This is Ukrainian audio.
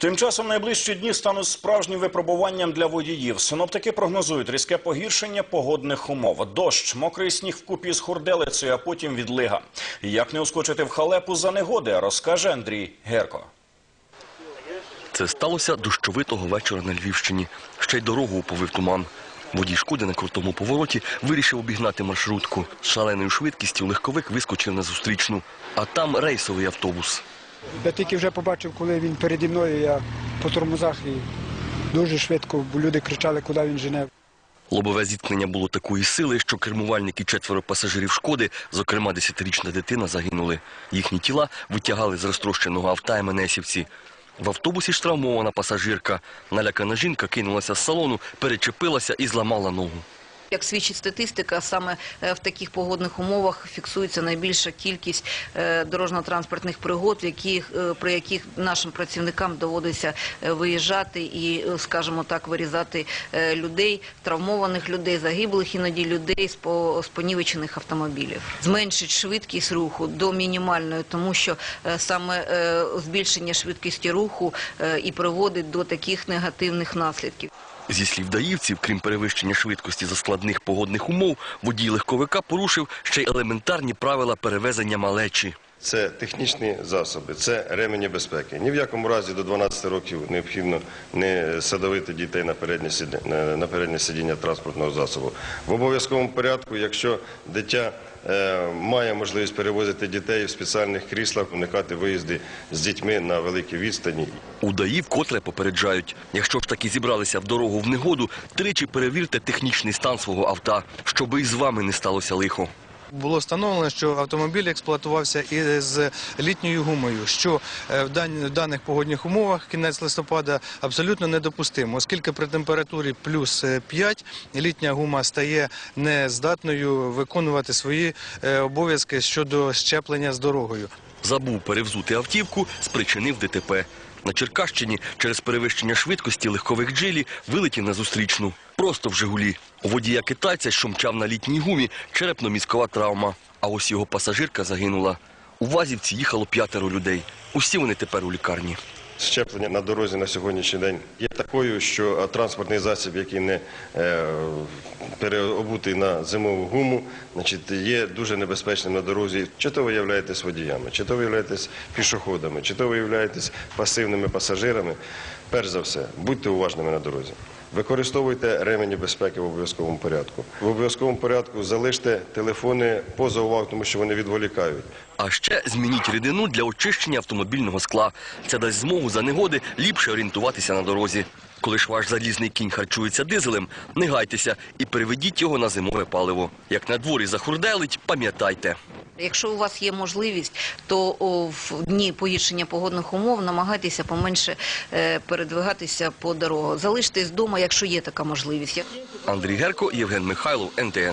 Тим часом найближчі дні стануть справжнім випробуванням для водіїв. Синоптики прогнозують різке погіршення погодних умов. Дощ, мокрий сніг вкупі з хурделицею, а потім відлига. Як не ускочити в халепу за негоди, розкаже Андрій Герко. Це сталося дощовитого вечора на Львівщині. Ще й дорогу уповив туман. Водій шкоди на крутому повороті вирішив обігнати маршрутку. Шаленою швидкістю легковик вискочив на зустрічну, а там рейсовий автобус. Я тільки вже побачив, коли він переді мною, я по тормозах і дуже швидко, бо люди кричали, куди він жене. Лобове зіткнення було такої сили, що кермувальник і четверо пасажирів шкоди, зокрема десятирічна дитина, загинули. Їхні тіла витягали з розтрощеного авто МНСівці. В автобусі ж травмована пасажирка. Налякана жінка кинулася з салону, перечепилася і зламала ногу. Як свідчить статистика, саме е, в таких погодних умовах фіксується найбільша кількість е, дорожньо-транспортних пригод, е, при яких нашим працівникам доводиться виїжджати і, скажімо так, вирізати людей, травмованих людей, загиблих іноді людей з по- понівечених автомобілів. Зменшить швидкість руху до мінімальної, тому що саме збільшення швидкості руху і приводить до таких негативних наслідків. Зі слів даївців, крім перевищення швидкості за складних погодних умов, водій легковика порушив ще й елементарні правила перевезення малечі. Це технічні засоби, це ремені безпеки. Ні в якому разі до 12 років необхідно не садовити дітей на переднє сидіння, на- переднє сидіння транспортного засобу. В обов'язковому порядку, якщо дитя е, має можливість перевозити дітей в спеціальних кріслах, уникати виїзди з дітьми на великі відстані. У ДАІ вкотре попереджають, якщо ж таки зібралися в дорогу в негоду, тричі перевірте технічний стан свого авто, щоби і з вами не сталося лихо. Було встановлено, що автомобіль експлуатувався із літньою гумою, що е, в даних погодних умовах кінець листопада абсолютно недопустимо, оскільки при температурі плюс е, 5 літня гума стає нездатною виконувати свої е, обов'язки щодо щеплення з дорогою. Забув перевзути автівку, спричинив ДТП. На Черкащині через перевищення швидкості легкових джилі вилетів на зустрічну. Просто в Жигулі. У водія китайця, що мчав на літній гумі, черепно-мізкова травма. А ось його пасажирка загинула. У Вазівці їхало п'ятеро людей. Усі вони тепер у лікарні. Щеплення на дорозі на сьогоднішній день є такою, що е, транспортний засіб, який не е, переобутий на зимову гуму, є дуже небезпечним на дорозі. Чи то ви являєтесь водіями, чи то ви являєтесь пішоходами, чи то ви являєтесь пасивними пасажирами. Перш за все, будьте уважними на дорозі. Використовуйте ремені безпеки в обов'язковому порядку. В обов'язковому порядку залиште телефони поза увагу, тому що вони відволікають. А ще змініть рідину для очищення автомобільного скла. Це дасть змогу за негоди ліпше орієнтуватися на дорозі. Коли ж ваш залізний кінь харчується дизелем, не гайтеся і переведіть його на зимове паливо. Як на дворі захурделить, пам'ятайте. Якщо у вас є можливість, то в дні погіршення погодних умов намагайтеся поменше е, передвигатися по дорогу. Залиштесь вдома, якщо є така можливість. Андрій Герко, Євген Михайлов, НТН.